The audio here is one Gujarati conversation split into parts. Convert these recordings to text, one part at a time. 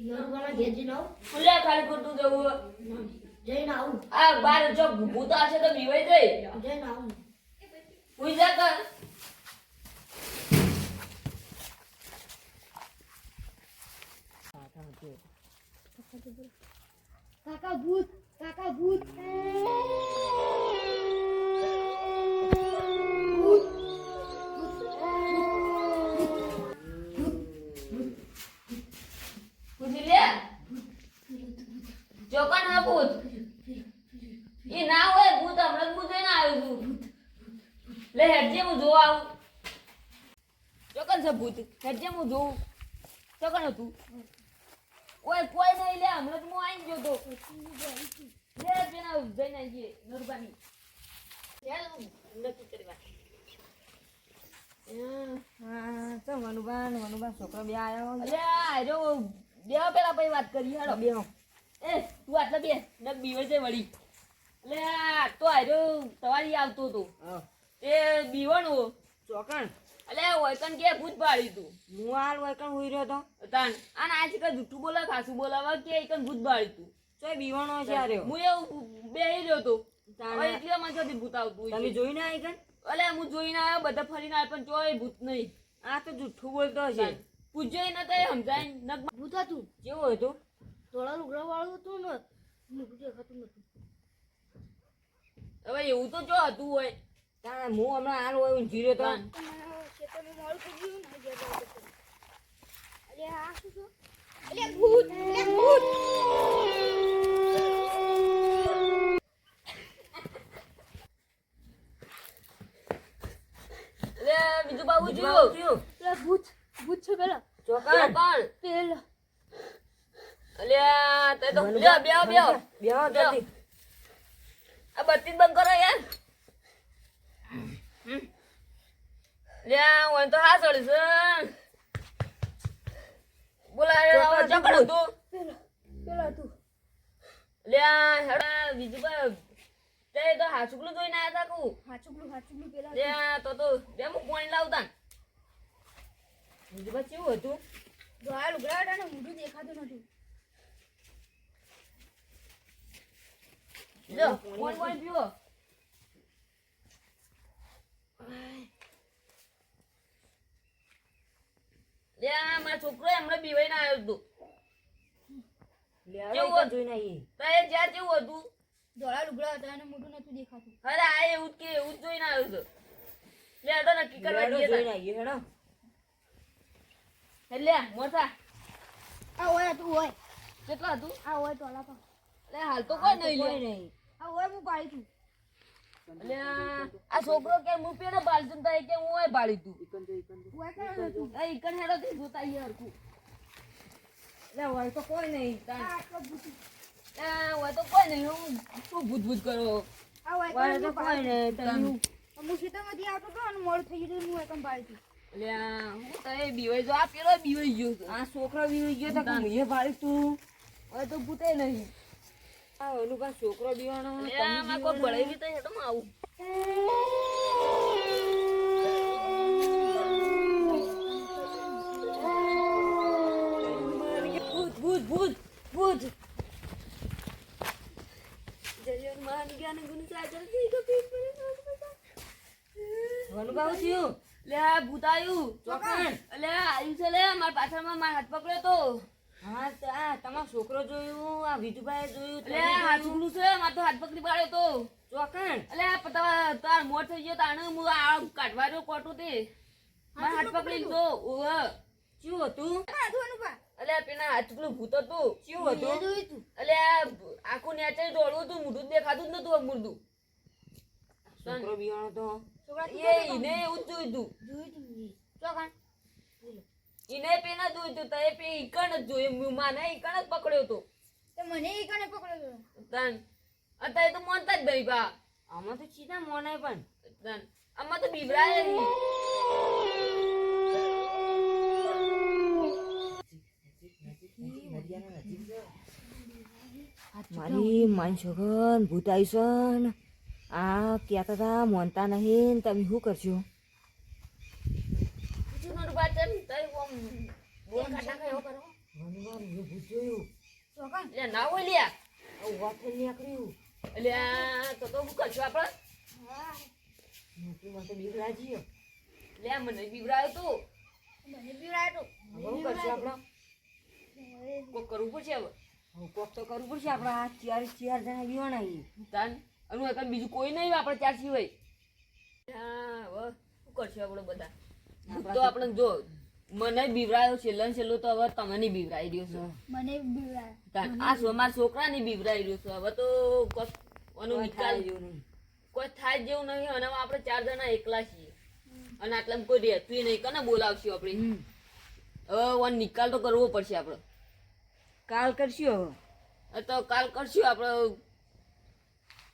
નરવાના ઘેર જઈને આવું લે ખાલી ખોટું જવું જઈને આવું આ બાર જો ભૂત આવશે તો બીવાઈ જઈ જઈને આવું ઉઈ જા કાકા ભૂત કાકા ભૂત પૂછી લે ચોકન હા ભૂત એ ના હોય ભૂત હમણાં જ હું જોઈને આવ્યો છું લે હેડજે હું જોવા આવું. ચોકન છે ભૂત. હેડજે હું જોઉં. ચોકન હતું. ઓય કોઈ નહીં લે હમણાં જ હું ગયો તો. લે પેલા જઈને આવીએ નરબાની. નક્કી કરવા તો છોકરો બે આયા હોય અલ્યા જો બે પેલા પછી વાત કરી હેડો. બે એ તું આટલા બે બીવે છે વળી. એટલે તો આજો સવારી આવતો હતો તે બીવાનું. ચોકણ. અલે વૈકણ કે ભૂત પાડી તું? હું હાલ વૈકણ હોઈ રહ્યો તો. તાન અને આ છે કે જૂઠું બોલે ખાસું બોલાવા કે એકન ભૂત પાડી તું? ચોય બીવાણો છે આ હું એવું બેહી રહ્યો તો. એટલે મજાથી ભૂત આવતું તમે જોઈને આઈકન અલે હું જોઈને આવ્યો બધા ફરીને આવ્યો પણ ચોય ભૂત નહીં. આ તો જુઠ્ઠું બોલતો હશે પૂજ્ય ન તો એ સમજાય નગ ભૂત હતું. કેવું હતું? થોડા લુગડા વાળું હતું ને મૂકું દેખાતું નતું. હવે એવું તો જો હતું હોય. તાણે હું હમણાં હાલ હોય રહ્યો તો ખેતરમાં મોડું થઈ ગયું ને ગયા અરે આ શું અરે ભૂત અરે ભૂત! બીજું બાબુ જોયું? ભૂત ભૂત છે પેલા. ચોકણ પણ પેલા. અલ્યા તે તો લ્યો બેહો મનુબા, બેહો જલ્દી. આ બત્તી બંધ કરો યાર. લ્યા ઓય તો હા. સળી છે બોલા. ચોકડ, ચકડ પેલા પેલા લ્યા હેડા બીજું કઈ તે તો હાચુકલું જોઈને આયા તા કુ હાચુકલું હાચુકલું પેલા લ્યા તો તો બે હું પાણી લાવતા બીજું બા કેવું હતું? ધોળા લુગડા હતા ને મોઢું દેખાતું નતું પાણી પીવો. મારા છોકરો હમણાં બીવાઈને આવ્યો હતો લે કેવું હવે હતું? જોઈને આવીએ તો એ જ્યાં જેવું હતું. ધોળા લુગડા હતા અને મોઢું નતું દેખાતું. અરે આ એવું જ કે એવું જ જોઈને આવ્યો છે લે આ તો નક્કી કરવા લેડો જોઈને આવીએ હેડો. એટલે મોટા. આ હોય તું હોય. કેટલા હતું? આ હોય ટોલા પર એટલે હાલ તો કોઈ નહીં કોઈ લે નહીં. આ હોય હું પાડી તું એટલે આ છોકરો કે હું પેલો બાળતું થાય કે હું બાળી તું આ હેડો થી જોતા હરખું. લે હોય તો કોઈ નહીં આ હોય તો કોઈ નહીં હું શું ભૂત ભૂત કરો? હોય હોય તો કોઈ નહીં હું ખેતરમાંથી આવતો હતો અને મોડું થઈ ગયું હું એકમ તું હું તય એ બીવાઈ જો આ પેલો બીવાઈ ગયો આ છોકરો બી ગયો તો મુએ પાડી તું. હવે તો ભૂતે નહીં. આ ઓલું છોકરો બીવાનો એટલે માં કોઈ ગઈ તો હેડો આવું. ભૂત ભૂત ભૂત ભૂત જલ્દી માન ગયા ને ગુની સાજલથી તો પીસ વનબાવ થયું? લે આ ભૂત આવ્યું ચોકણ. લે આવ્યું છે લે મારા પાછળમાં મારા હાથ પકડ્યો તો. હા તો આ તમારો છોકરો જોયું આ વિજુભાઈ જોયું એટલે છે મારો તો હાથ પકડી પાડ્યો તો. ચોકણ. એટલે આ પતાવા તાર મોટ થઈ ગયો તાણે હું આ કાઢવા રહ્યો કોટું તે મારા હાથ પકડી લીધો ઓવે શું હતું? એટલે પેલા હાથ પેલું ભૂત હતું. હતું? એટલે આખું નેચર દોડવું હતું મોઢું જ દેખાતું જ નતું મૂર્દું છોકરો બીવાનો તો. એ એવું જોયું હતું જોયું તું મેં. ઈને પેલા જોયું હતું તો એ પે ઈકણ જ જોયું માને ઈકણ જ પકડ્યો તો તે મને એ કણે પકડ્યો હતો. તન અત્યારે તો મોનતા જ દઈ બા. આમાં તો ચીના મોનાય પણ. તન આમાં તો બીબરાય જ નહીં. મારી માન છોકન ભૂત આવીશું આ કહેતા હતા મોનતા નહીં તમે શું કરશો? તઈ ઓમ બોલ ના તો તો કરશું આપણે? હા. તો બીક લે મને બીવરાયો તો. મને તો. આપણે? કોક કરવું પડશે હવે? કોક તો કરવું પડશે આપણે આ ચાર ચાર જણા બીવાના તાન અનુ બીજું કોઈ નહીં આપણે ચાર સિવાય. હા હવે શું કરશું આપણે બધા? તો આપણે જો મને બીવરાયો છે લન છેલ્લો તો હવે તમને બીવરાઈ રહ્યો છો. મને બીવડાય આ સો મારા છોકરાને બીવરાઈ રહ્યો છો? હવે તો કોક આનો કોઈ નિકાલ થાય જેવું નહીં. કોઈ થાય જેવું નહીં અને હવે આપણે ચાર જણા એકલા છીએ. અને આટલામાં કોઈ રહેતું નહીં કને બોલાવશું આપણે. હવે નિકાલ તો કરવો પડશે આપણે. કાલ કરશું હવે? તો કાલ કરશું આપણે.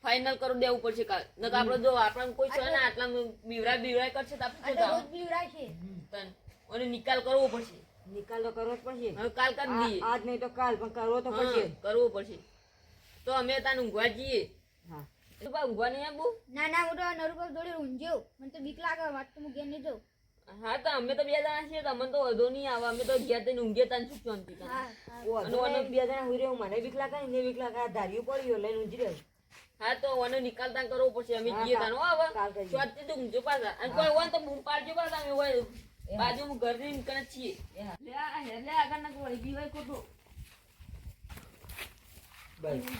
ફાઇનલ કરી દેવું પડશે કાલ. નકર આપણે જો આપણને કોઈ છે ને આટલા બીવરા બીવરા કરશે તો આપણે તો રોજ થવાનું? છે. તન. અને નિકાલ કરવો પડશે. નિકાલ તો કરવો જ પડશે. હવે કાલ કરી દઈએ. આજ નહીં તો કાલ પણ કરવો તો પડશે. કરવો પડશે. તો અમે તાન ઊંઘવા જઈએ. હા. તો બા ઊંઘવા નહીં આવું ના ના હું તો નરુકો જોડે ઊંઘ્યો. મને તો બીક લાગે વાત તો હું ઘેર નહીં જાઉં. હા તો અમે તો બે જણા છીએ તો અમને તો વધુ નહીં આવે. અમે તો ઘેર થઈને ઊંઘે તાન અને અને બે જણા હું રહ્યો મને બીક લાગે ને બીક લાગે. ધાર્યું પડ્યો લઈને ઊંઘી રહ્યો. હા તો મને નિકાલ તાન કરવો પડશે. અમે હા, જઈએ કાલ- તાન હો હવે. કાલ કરીએ. તો ઊંઘજો પાછા. અને કોઈ હોય ને તો બૂમ પાડજો પાછા અમે હોય બાજુમાં ઘરની નીકળે છીએ. હા. લે લે આગળ ના કોઈ બી હોય ખોટું. બસ